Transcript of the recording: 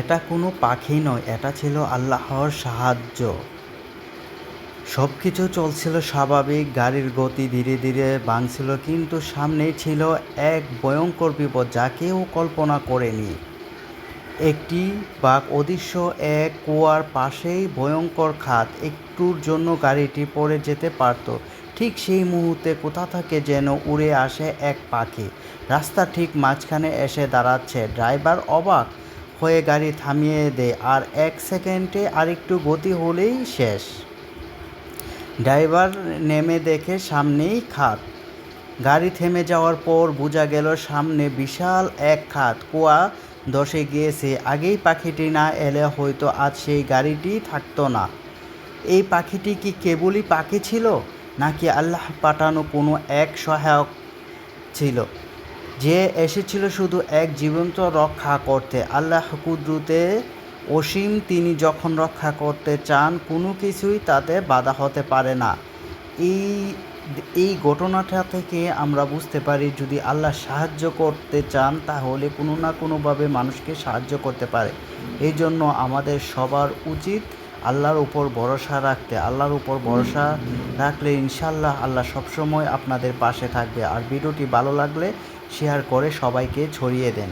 এটা কোনো পাখি নয়, এটা ছিল আল্লাহর সাহায্য। সব কিছু চলছিল স্বাভাবিক, গাড়ির গতি ধীরে ধীরে বাংছিল কিন্তু সামনেই ছিল এক ভয়ঙ্কর বিপদ যা কেউ কল্পনা করেনি। একটি বাঘ অদৃশ্য এক কুয়ার পাশেই ভয়ঙ্কর খাত, একটুর জন্য গাড়িটি পড়ে যেতে পারত। ঠিক সেই মুহূর্তে কোথা থেকে যেন উড়ে আসে এক পাখি। রাস্তা ঠিক মাঝখানে এসে দাঁড়াচ্ছে। ড্রাইভার অবাক হয়ে গাড়ি থামিয়ে দেয় আর এক সেকেন্ডে আরেকটু গতি হলেই শেষ। ড্রাইভার নেমে দেখে সামনেই খাত। গাড়ি থেমে যাওয়ার পর বোঝা গেল সামনে বিশাল এক খাত। কুয়া দশে গিয়েছে। আগেই পাখিটি না এলে হয়তো আজ সেই গাড়িটি থাকতো না। এই পাখিটি কি কেবলই পাখি ছিল, নাকি আল্লাহ পাঠানো কোনো এক সহায়ক ছিল? যে এসেছিল শুধু এক জীবন্ত রক্ষা করতে। আল্লাহ কুদরতে অসীম তিনি যখন রক্ষা করতে চান, কোনো কিছুই তাতে বাধা হতে পারে না। এই এই ঘটনাটা থেকে আমরা বুঝতে পারি, যদি আল্লাহ সাহায্য করতে চান, তাহলে কোনো না কোনোভাবে মানুষকে সাহায্য করতে পারে। এই জন্য আমাদের সবার উচিত আল্লাহর উপর ভরসা রাখতে, আল্লাহর উপর ভরসা রাখলে ইনশাল্লাহ আল্লাহ সবসময় আপনাদের পাশে থাকবে। আর ভিডিওটি ভালো লাগলে শেয়ার করে সবাইকে ছড়িয়ে দেন।